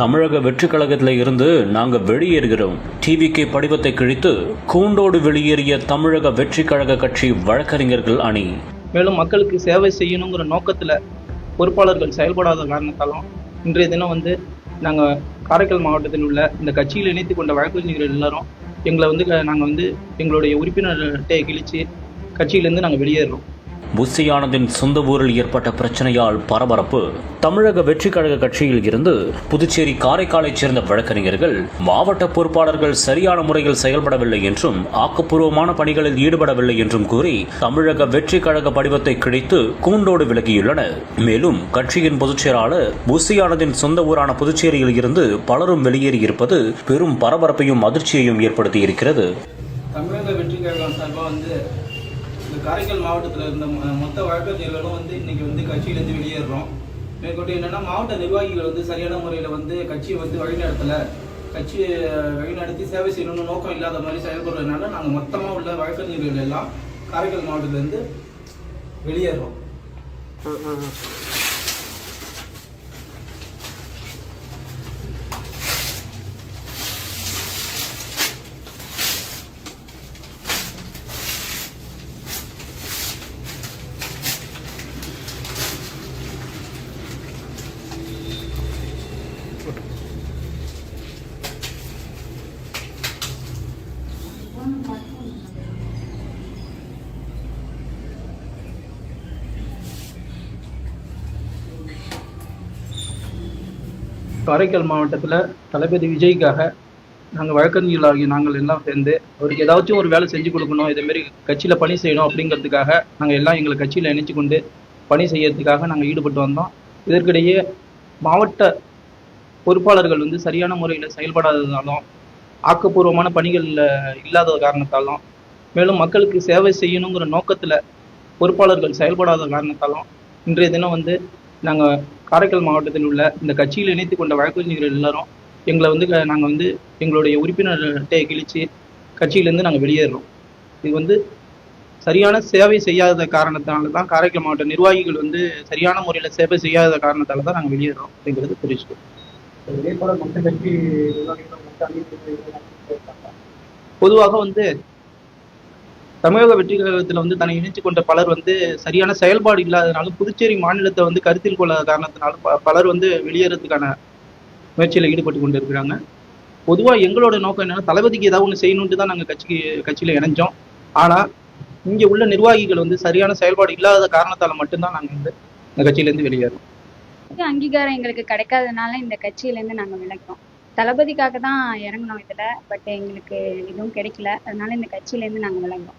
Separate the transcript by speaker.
Speaker 1: தமிழக வெற்றி கழகத்தில் இருந்து நாங்கள் வெளியேறுகிறோம். டிவிகே படிவத்தை கிழித்து கூண்டோடு வெளியேறிய தமிழக வெற்றி கழக கட்சி வழக்கறிஞர்கள் அணி.
Speaker 2: மேலும் மக்களுக்கு சேவை செய்யணுங்கிற நோக்கத்தில் பொறுப்பாளர்கள் செயல்படாத காரணத்தாலும் இன்றைய தினம் வந்து நாங்கள் காரைக்கால் மாவட்டத்தில் உள்ள இந்த கட்சியில் இணைத்து கொண்ட வழக்கறிஞர்கள் எல்லாரும் எங்களை வந்து நாங்கள் வந்து எங்களுடைய உறுப்பினர் அட்டையை கட்சியிலேருந்து நாங்கள் வெளியேறுறோம்
Speaker 1: புசியானந்தின் சொந்த ஊரில் ஏற்பட்ட பிரச்சனையால் பரபரப்பு. தமிழக வெற்றி கழக கட்சியில் இருந்து புதுச்சேரி காரைக்காலைச் சேர்ந்த வழக்கறிஞர்கள் மாவட்ட பொறுப்பாளர்கள் சரியான முறையில் செயல்படவில்லை என்றும் ஆக்கப்பூர்வமான பணிகளில் ஈடுபடவில்லை என்றும் கூறி தமிழக வெற்றி கழக படிவத்தை கிழித்து கூண்டோடு விலகியுள்ளனர். மேலும் கட்சியின் பொதுச் செயலாளர் சொந்த ஊரான புதுச்சேரியில் இருந்து பலரும் வெளியேறியிருப்பது பெரும் பரபரப்பையும் அதிர்ச்சியையும் ஏற்படுத்தியிருக்கிறது.
Speaker 2: தமிழக வெற்றி கழகம் சார்பாக வந்து இந்த காரைக்கால் மாவட்டத்தில் இருந்த மொத்த வழக்கறிஞர்களும் வந்து இன்னைக்கு வந்து கட்சியிலேருந்து வெளியேறுறோம். மேற்கொண்டு என்னென்னா மாவட்ட நிர்வாகிகள் வந்து சரியான முறையில் வந்து கட்சியை வந்து வழிநடத்தலை. கட்சி வழிநடத்தி சேவை செய்யணும்னு நோக்கம் இல்லாத மாதிரி செயல்படுறதுனால நாங்கள் மொத்தமாக உள்ள வழக்கறிஞர்கள் எல்லாம் காரைக்கால் மாவட்டத்திலேருந்து வெளியேறுறோம். காரைக்கால் மாவட்டத்தில் தளபதி விஜய்க்காக நாங்கள் வழக்கறிஞர்களாகிய நாங்கள் எல்லாம் சேர்ந்து அவருக்கு ஏதாச்சும் ஒரு வேலை செஞ்சு கொடுக்கணும் இதேமாரி கட்சியில் பணி செய்யணும் அப்படிங்கிறதுக்காக நாங்கள் எல்லாம் எங்களை கட்சியில் இணைச்சு கொண்டு பணி செய்யறதுக்காக நாங்கள் ஈடுபட்டு வந்தோம். இதற்கிடையே மாவட்ட பொறுப்பாளர்கள் வந்து சரியான முறையில் செயல்படாததாலும் ஆக்கப்பூர்வமான பணிகளில் இல்லாத காரணத்தாலும் மேலும் மக்களுக்கு சேவை செய்யணுங்கிற நோக்கத்தில் பொறுப்பாளர்கள் செயல்படாத காரணத்தாலும் இன்றைய தினம் வந்து நாங்கள் காரைக்கால் மாவட்டத்தில் உள்ள இந்த கட்சியில் இணைத்து கொண்ட வழக்கறிஞர்கள் எல்லாரும் எங்களை வந்து நாங்கள் வந்து எங்களுடைய உறுப்பினர் அட்டையை கிழிச்சு கட்சியிலேருந்து நாங்கள் வெளியேறுறோம் இது வந்து சரியான சேவை செய்யாத காரணத்தால தான் காரைக்கால் மாவட்ட நிர்வாகிகள் வந்து சரியான முறையில் சேவை செய்யாத காரணத்தால தான் நாங்கள் வெளியேறோம் அப்படிங்கிறது புரிஞ்சுக்கோம் பொதுவாக வந்து தமிழக வெற்றி கழகத்தில் வந்து தன்னை இணைத்து கொண்ட பலர் வந்து சரியான செயல்பாடு இல்லாதனாலும் புதுச்சேரி மாநிலத்தை வந்து கருத்தில் கொள்ளாத காரணத்தினாலும் பலர் வந்து வெளியேறதுக்கான முயற்சியில் ஈடுபட்டு கொண்டு இருக்கிறாங்க பொதுவாக எங்களோட நோக்கம் என்னன்னா தளபதிக்கு ஏதாவது ஒன்று செய்யணுன்ட்டு தான் நாங்கள் கட்சிக்கு கட்சியில் இணைஞ்சோம். ஆனால் இங்கே உள்ள நிர்வாகிகள் வந்து சரியான செயல்பாடு இல்லாத காரணத்தால் மட்டும்தான் நாங்கள் வந்து இந்த கட்சியிலேருந்து வெளியேறோம்.
Speaker 3: அங்கீகாரம் எங்களுக்கு கிடைக்காதனால இந்த கட்சியிலேருந்து நாங்கள் விளக்கோம் தளபதிக்காக தான் இறங்குனோம் இதில் பட் எங்களுக்கு எதுவும் கிடைக்கல. அதனால இந்த கட்சியிலேருந்து நாங்கள் விலகிறோம்.